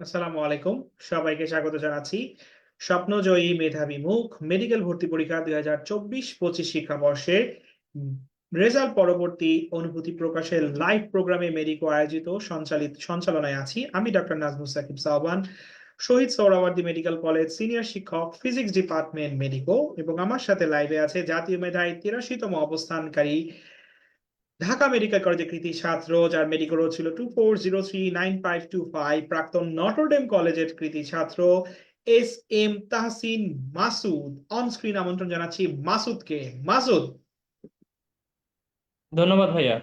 আসসালামু আলাইকুম। সবাইকে স্বাগত জানাচ্ছি। স্বপ্নজয়ী মেধাবী মুখ, মেডিকেল ভর্তি পরীক্ষা দুই হাজার চব্বিশ পঁচিশ শিক্ষাবর্ষের রেজাল্ট পরবর্তী অনুভূতি প্রকাশের লাইভ প্রোগ্রামে মেডিকো আয়োজিত সঞ্চালিত, সঞ্চালনায় আছি আমি doctor Nazmul Sakib Sahban Shaheed Suhrawardy medical college senior শিক্ষক, ফিজিক্স ডিপার্টমেন্ট মেডিকো এবং আমার সাথে লাইভে আছে জাতীয় মেধায় তিরাশিতম অবস্থানকারী ঢাকা মেডিকেল কলেজের কৃতি ছাত্র যার মেডিকেল রোড ছিল two four zero three nine five two five প্রাক্তন নটরডেম কলেজের কৃতি ছাত্র S M Tahsin Masud. On screen আমন্ত্রণ জানাচ্ছি মাসুদকে। মাসুদ। ধন্যবাদ ভাইয়া।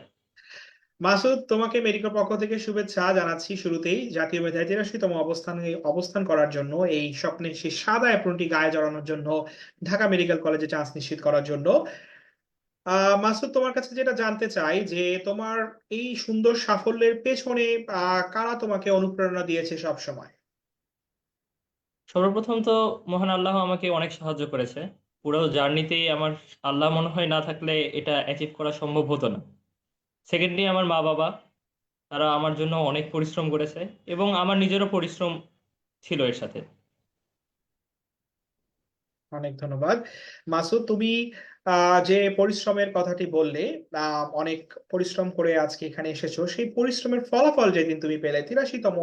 মাসুদ তোমাকে মেডিকেল পক্ষ থেকে শুভেচ্ছা জানাচ্ছি শুরুতেই। জাতীয় মেধায় তিরাশিতম অবস্থানে অবস্থান করার জন্য এই স্বপ্নের সেই সাদা অ্যাপ্রনটি গায়ে জড়ানোর জন্য ঢাকা মেডিকেল কলেজে চান্স নিশ্চিত করার জন্য। মাসুদ, তোমার কাছে যেটা জানতে চাই যে তোমার এই সুন্দর সাফল্যের পেছনে, আহ, কারা তোমাকে অনুপ্রেরণা দিয়েছে সব সময় সর্বপ্রথম তো মহান আল্লাহ আমাকে অনেক সাহায্য করেছে। পুরো জার্নিতেই আমার আল্লাহ মনে হয় না থাকলে এটা অ্যাচিভ করা সম্ভব হতো না। সেকেন্ডলি আমার মা বাবা, তারা আমার জন্য অনেক পরিশ্রম করেছে এবং আমার নিজেরও পরিশ্রম ছিল এর সাথে। অনেক ধন্যবাদ। মাসুদ, তুমি যে পরিশ্রমের কথাটি বললে অনেক পরিশ্রম করে আজকে এখানে এসেছ, সেই পরিশ্রমের ফলাফল যেদিন তুমি পেলে, তিরাশিতম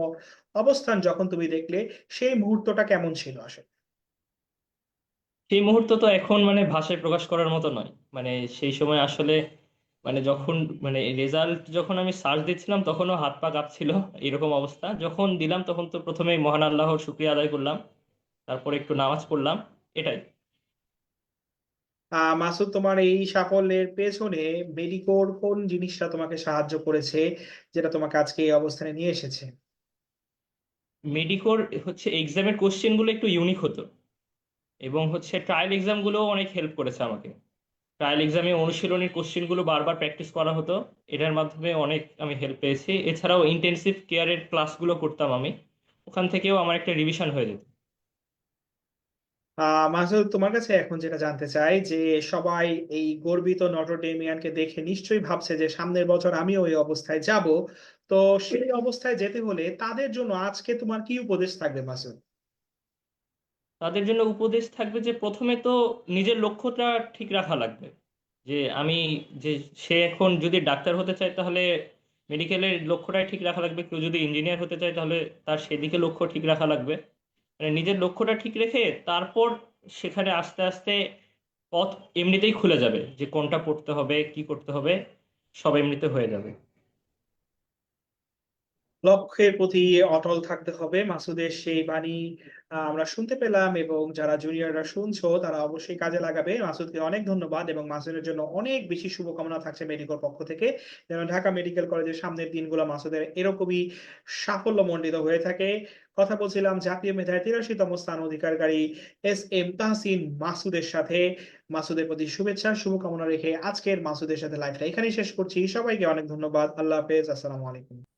অবস্থান যখন তুমি দেখলে, সেই মুহূর্তটা কেমন ছিল আসলে? সেই মুহূর্ত তো এখন মানে ভাষায় প্রকাশ করার মতো নয়। মানে সেই সময় আসলে মানে যখন মানে রেজাল্ট যখন আমি সার্চ দিচ্ছিলাম, তখনও হাত পা কাঁপছিল এরকম অবস্থা। যখন দিলাম, তখন তো প্রথমেই মহান আল্লাহর শুক্রিয়া আদায় করলাম। তারপর একটু নামাজ পড়লাম। এটাই। মাসুদ তোমার এই সাফল্যের পেছনে মেডিকোর কোন জিনিসটা তোমাকে সাহায্য করেছে যেটা তোমাকে আজকে এই অবস্থানে নিয়ে এসেছে? মেডিকোর হচ্ছে এক্সামের কোশ্চেনগুলো একটু ইউনিক হতো এবং হচ্ছে ট্রায়াল এক্সামগুলো অনেক হেল্প করেছে আমাকে। ট্রায়াল এক্সামে অনুশীলনীর কোশ্চেনগুলো বারবার প্র্যাকটিস করা হতো এটার মাধ্যমে অনেক আমি হেল্প পেয়েছি। এছাড়াও ইন্টেনসিভ কেয়ারের ক্লাসগুলো করতাম আমি ওখান থেকেও আমার একটা রিভিশন হয়ে যেত। আহ মাসুদ, তোমার কাছে এখন যেটা জানতে চাই যে সবাই এই গর্বিত নটরডেমিয়ানকে দেখে নিশ্চয়ই ভাবছে যে সামনের বছর আমিও ওই অবস্থায় যাব। তো সেই অবস্থায় যেতে হলে তাদের জন্য আজকে তোমার কি উপদেশ থাকবে, মাসুদ? তাদের জন্য উপদেশ থাকবে যে প্রথমে তো নিজের লক্ষ্যটা ঠিক রাখা লাগবে। যে আমি যে সে এখন যদি ডাক্তার হতে চায় তাহলে মেডিকেলের লক্ষ্যটাই ঠিক রাখা লাগবে। কেউ যদি ইঞ্জিনিয়ার হতে চায় তাহলে তার সেদিকে লক্ষ্য ঠিক রাখা লাগবে। মানে নিজের লক্ষ্যটা ঠিক রেখে তারপর সেখানে আস্তে আস্তে পথ এমনিতেই খুলে যাবে যে কোনটা পড়তে হবে, কি করতে হবে, সব এমনিতে হয়ে যাবে। লক্ষ্যের প্রতি অটল থাকতে হবে। মাসুদের সেই বাণী আমরা শুনতে পেলাম এবং যারা জুনিয়ররা শুনছো, তারা অবশ্যই কাজে লাগাবে। মাসুদকে অনেক ধন্যবাদ এবং মাসুদের জন্য অনেক বেশি শুভকামনা থাকছে মেডিকেল পক্ষ থেকে। যেন ঢাকা মেডিকেল কলেজের সামনের দিনগুলো মাসুদের এরকমই সাফল্যমণ্ডিত হয়ে থাকে। কথা বলছিলাম জাতীয় মেধায় তিরাশিতম স্থান অধিকারকারী এস এম তাহসিন মাসুদের সাথে। মাসুদের প্রতি শুভেচ্ছা, শুভকামনা রেখে আজকের মাসুদের সাথে লাইভটা এখানেই শেষ করছি। সবাইকে অনেক ধন্যবাদ। আল্লাহ হাফেজ। আসসালামু আলাইকুম।